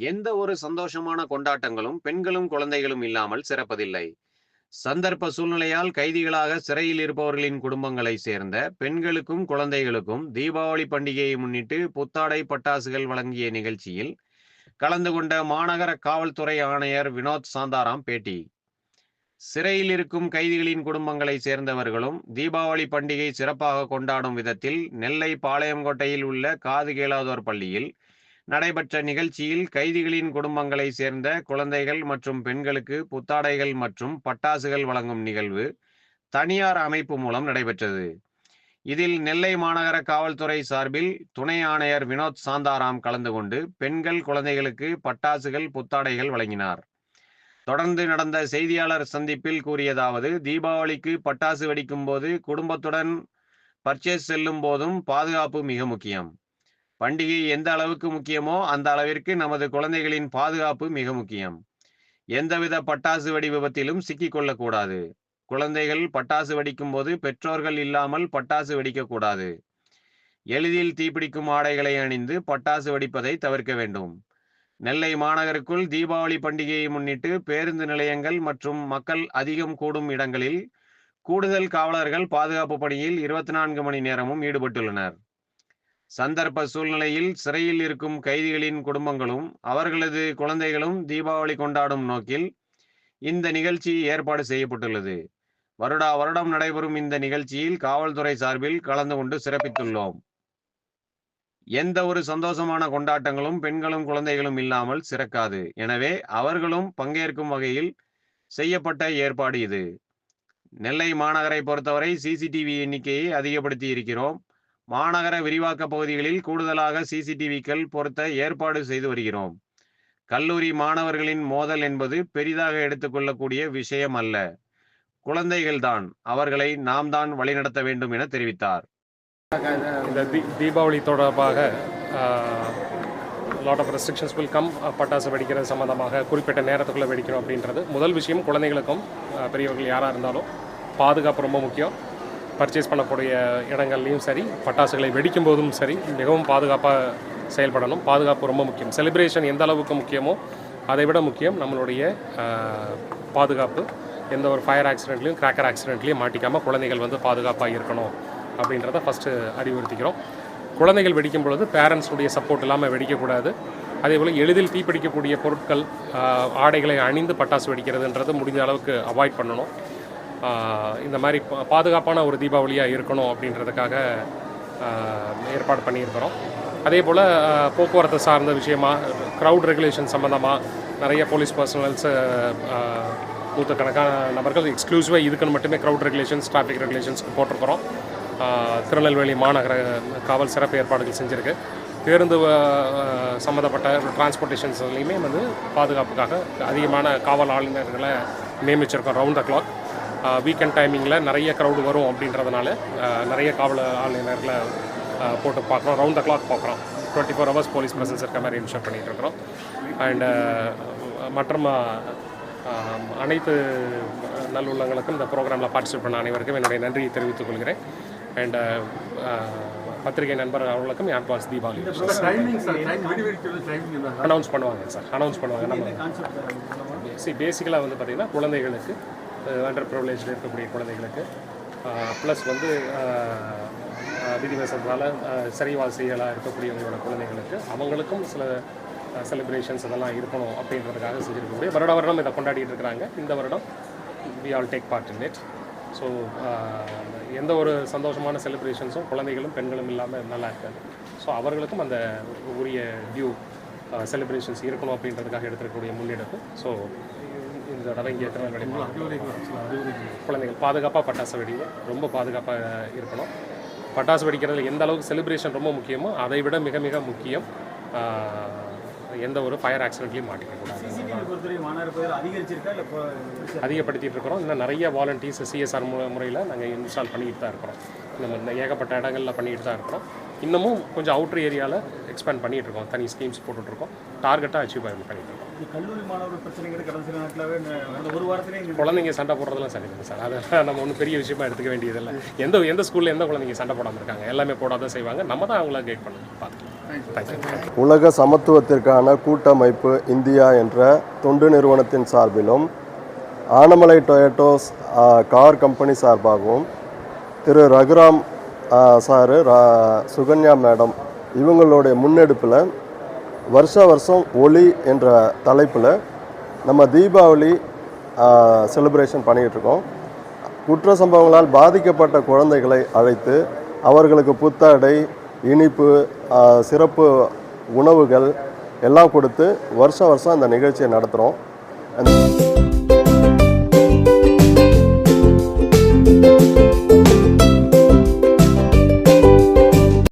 எந்த ஒரு சந்தோஷமான கொண்டாட்டங்களும் பெண்களும் குழந்தைகளும் இல்லாமல் சிறப்பதில்லை. சந்தர்ப்ப சூழ்நிலையால் கைதிகளாக சிறையில் இருப்பவர்களின் குடும்பங்களை சேர்ந்த பெண்களுக்கும் குழந்தைகளுக்கும் தீபாவளி பண்டிகையை முன்னிட்டு புத்தாடை பட்டாசுகள் வழங்கிய நிகழ்ச்சியில் கலந்து கொண்ட மாநகர காவல்துறை ஆணையர் வினோத் சாந்தாராம் பேட்டி. சிறையில் இருக்கும் கைதிகளின் குடும்பங்களை சேர்ந்தவர்களும் தீபாவளி பண்டிகை சிறப்பாக கொண்டாடும் விதத்தில் நெல்லை பாளையங்கோட்டையில் உள்ள காது கேளாதோர் பள்ளியில் நடைபெற்ற நிகழ்ச்சியில் கைதிகளின் குடும்பங்களை சேர்ந்த குழந்தைகள் மற்றும் பெண்களுக்கு புத்தாடைகள் மற்றும் பட்டாசுகள் வழங்கும் நிகழ்வு தனியார் அமைப்பு மூலம் நடைபெற்றது. இதில் நெல்லை மாநகர காவல்துறை சார்பில் துணை ஆணையர் வினோத் சாந்தாராம் கலந்து கொண்டு பெண்கள் குழந்தைகளுக்கு பட்டாசுகள் புத்தாடைகள் வழங்கினார். தொடர்ந்து நடந்த செய்தியாளர் சந்திப்பில் கூறியதாவது தீபாவளிக்கு பட்டாசு வெடிக்கும் போது குடும்பத்துடன் பர்ச்சேஸ் செல்லும் போதும் பாதுகாப்பு மிக முக்கியம். பண்டிகை எந்த அளவுக்கு முக்கியமோ அந்த அளவிற்கு நமது குழந்தைகளின் பாதுகாப்பு மிக முக்கியம். எந்தவித பட்டாசு வெடி விபத்திலும் சிக்கிக்கொள்ளக்கூடாது குழந்தைகள் பட்டாசு வெடிக்கும் போது பெற்றோர்கள் இல்லாமல் பட்டாசு வெடிக்கக்கூடாது எளிதில் தீப்பிடிக்கும் ஆடைகளை அணிந்து பட்டாசு வெடிப்பதை தவிர்க்க வேண்டும். நெல்லை மாநகருக்குள் தீபாவளி பண்டிகையை முன்னிட்டு பேருந்து நிலையங்கள் மற்றும் மக்கள் அதிகம் கூடும் இடங்களில் கூடுதல் காவலர்கள் பாதுகாப்பு பணியில் இருபத்தி நான்கு மணி நேரமும் ஈடுபட்டுள்ளனர். சந்தர்ப்ப சூழ்நிலையில் சிறையில் இருக்கும் கைதிகளின் குடும்பங்களும் அவர்களது குழந்தைகளும் தீபாவளி கொண்டாடும் நோக்கில் இந்த நிகழ்ச்சி ஏற்பாடு செய்யப்பட்டுள்ளது. வருடா வருடம் நடைபெறும் இந்த நிகழ்ச்சியில் காவல்துறை சார்பில் கலந்து கொண்டு சிறப்பித்துள்ளோம். எந்த ஒரு சந்தோஷமான கொண்டாட்டங்களும் பெண்களும் குழந்தைகளும் இல்லாமல் சிறக்காது. எனவே அவர்களும் பங்கேற்கும் வகையில் செய்யப்பட்ட ஏற்பாடு இது. நெல்லை மாநகரை பொறுத்தவரை சிசிடிவி எண்ணிக்கையை அதிகப்படுத்தி இருக்கிறோம். மாநகர விரிவாக்க பகுதிகளில் கூடுதலாக சிசிடிவிக்கள் பொருத்த ஏற்பாடு செய்து வருகிறோம். கல்லூரி மாணவர்களின் மோதல் என்பது பெரிதாக எடுத்துக்கொள்ளக்கூடிய விஷயம் அல்ல. குழந்தைகள்தான் அவர்களை நாம் தான் வழிநடத்த வேண்டும் என தெரிவித்தார். இந்த தீ தீபாவளி தொடர்பாக lot of restrictions will come பட்டாசு வெடிக்கிறது சம்மந்தமாக குறிப்பிட்ட நேரத்துக்குள்ளே வெடிக்கணும் அப்படின்றது. முதல் விஷயம் குழந்தைகளுக்கும் பெரியவர்கள் யாராக இருந்தாலும் பாதுகாப்பு ரொம்ப முக்கியம். பர்ச்சேஸ் பண்ணக்கூடிய இடங்கள்லையும் சரி பட்டாசுகளை வெடிக்கும் போதும் சரி மிகவும் பாதுகாப்பாக செயல்படணும். பாதுகாப்பு ரொம்ப முக்கியம். செலிப்ரேஷன் எந்த அளவுக்கு முக்கியமோ அதை விட முக்கியம் நம்மளுடைய பாதுகாப்பு. எந்த ஒரு ஃபயர் ஆக்சிடென்ட்லையும் கிராக்கர் ஆக்சிடென்ட்லையும் மாட்டிக்காமல் குழந்தைகள் வந்து பாதுகாப்பாக இருக்கணும் அப்படின்றத ஃபஸ்ட்டு அறிவுறுத்திக்கிறோம். குழந்தைகள் வெடிக்கும் பொழுது பேரண்ட்ஸுடைய சப்போர்ட் இல்லாமல் வெடிக்கக்கூடாது. அதே போல் எளிதில் தீப்பிடிக்கக்கூடிய பொருட்கள் ஆடைகளை அணிந்து பட்டாசு வெடிக்கிறதுன்றது முடிஞ்ச அளவுக்கு அவாய்ட் பண்ணணும். இந்த மாதிரி பாதுகாப்பான ஒரு தீபாவளியாக இருக்கணும் அப்படின்றதுக்காக ஏற்பாடு பண்ணியிருக்கிறோம். அதே போல் போக்குவரத்து சார்ந்த விஷயமா க்ரௌட் ரெகுலேஷன் சம்மந்தமாக நிறைய போலீஸ் பர்சனல்ஸ் நூற்றுக்கணக்கான நபர்கள் எக்ஸ்க்ளூசிவாக இதுக்குன்னு மட்டுமே க்ரௌட் ரெகுலேஷன்ஸ் டிராஃபிக் ரெகுலேஷன்ஸ்க்கு போட்டிருக்கிறோம். திருநெல்வேலி மாநகர காவல் சிறப்பு ஏற்பாடுகள் செஞ்சுருக்கு. பேருந்து சம்மந்தப்பட்ட டிரான்ஸ்போர்ட்டேஷன்ஸ்லையுமே வந்து பாதுகாப்புக்காக அதிகமான காவல் ஆளுநர்களை நியமிச்சிருக்கோம் ரவுண்ட் த கிளாக் வீக்கெண்ட் டைமிங்கில் நிறைய க்ரௌடு வரும் அப்படின்றதுனால நிறைய காவல் ஆளுநர்களை போட்டு பார்க்குறோம். ரவுண்ட் த கிளாக் பார்க்குறோம். Twenty four hours police presence இருக்க மாதிரி இன்ஷூர் பண்ணிகிட்டு இருக்கிறோம். அண்டு மற்றும் அனைத்து நல்லுள்ளங்களுக்கும் இந்த ப்ரோக்ராமில் பார்ட்டிசிபேட் பண்ண அனைவருக்கும் என்னுடைய நன்றியை தெரிவித்துக் கொள்கிறேன். அண்ட் பத்திரிகை நண்பர் அவர்களுக்கும் அட்வான்ஸ் தீபாவளி அனௌன்ஸ் பண்ணுவாங்க சார் அனௌன்ஸ் பண்ணுவாங்க. நம்ம சி பேசிக்கலாக வந்து பார்த்திங்கன்னா குழந்தைகளுக்கு அண்டர் ப்ரிவிலேஜில் இருக்கக்கூடிய குழந்தைகளுக்கு. ப்ளஸ் வந்து அஹ், அஹ், விதிவசத்தால் சரிவாசிகளாக இருக்கக்கூடியவங்களோட குழந்தைகளுக்கு அவங்களுக்கும் சில செலிப்ரேஷன்ஸ் அதெல்லாம் இருக்கணும் அப்படின்றதுக்காக செஞ்சுருக்கக்கூடிய வருட வருடம் இதை கொண்டாடிட்டு இருக்கிறாங்க. இந்த வருடம் we all take part in it so எந்த ஒரு சந்தோஷமான செலிப்ரேஷன்ஸும் குழந்தைகளும் பெண்களும் இல்லாமல் நல்லா இருக்காது. ஸோ அவர்களுக்கும் அந்த உரிய டியூ செலிப்ரேஷன்ஸ் இருக்கணும் அப்படின்றதுக்காக எடுத்துருக்கக்கூடிய முன்னெடுப்பு. ஸோ இங்கே திருநெல்வேலி மாவட்டம் குழந்தைகள் பாதுகாப்பாக பட்டாசு வெடிங்க. ரொம்ப பாதுகாப்பாக இருக்கணும். பட்டாசு வெடிக்கிறதுல எந்த அளவுக்கு செலிப்ரேஷன் ரொம்ப முக்கியமோ அதை விட மிக மிக முக்கியம் எந்த ஒரு ஃபயர் ஆக்சிடென்ட்லையும் மாட்டிக்கக்கூடாது அதிகப்படுத்திட்டு இருக்கிறோம். இன்னும் நிறைய வாலண்டியர்ஸ் சிஎஸ்ஆர் முறையில் நாங்கள் இன்ஸ்டால் பண்ணிட்டு தான் இருக்கிறோம். நம்ம இந்த ஏகப்பட்ட இடங்களில் பண்ணிட்டு தான் இருக்கிறோம். இன்னமும் கொஞ்சம் அவுட்ரு ஏரியாவில் எக்ஸ்பேண்ட் பண்ணிட்டு இருக்கோம். தனி ஸ்கீம்ஸ் போட்டுட்ருக்கோம் டார்கெட்டாக அச்சீவ் பண்ணிட்டு இருக்கோம். கல்லூரி மாணவர் பிரச்சனைங்கிறது கடந்த சில நாட்களாகவே இந்த- அந்த ஒரு வாரத்திலே குழந்தைங்க சண்டை போடுறதெல்லாம் சரி இல்லை சார். அதெல்லாம் நம்ம ஒன்றும் பெரிய விஷயமா எடுத்துக்க வேண்டியதில்லை. எந்த எந்த ஸ்கூலில் எந்த குழந்தைங்க சண்டை போடாமல் இருக்காங்க? எல்லாமே போடாதான் செய்வாங்க. நம்ம தான் அவங்கள கைட் பண்ணணும். பார்த்துக்கலாம். உலக சமத்துவத்திற்கான கூட்டமைப்பு இந்தியா என்ற தொண்டு நிறுவனத்தின் சார்பிலும் ஆனமலை டொயட்டோஸ் கார் கம்பெனி சார்பாகவும் திரு ரகுராம் சாரு ரா- சுகன்யா மேடம் இவங்களுடைய முன்னெடுப்பில் வருஷ வருஷம் ஒளி என்ற தலைப்பில் நம்ம தீபாவளி செலிப்ரேஷன் பண்ணிகிட்ருக்கோம் குற்ற சம்பவங்களால் பாதிக்கப்பட்ட குழந்தைகளை அழைத்து அவர்களுக்கு புத்தாடை இனிப்பு சிறப்பு உணவுகள் எல்லாம் கொடுத்து வருஷம் வருஷம் அந்த நிகழ்ச்சியை நடத்துகிறோம்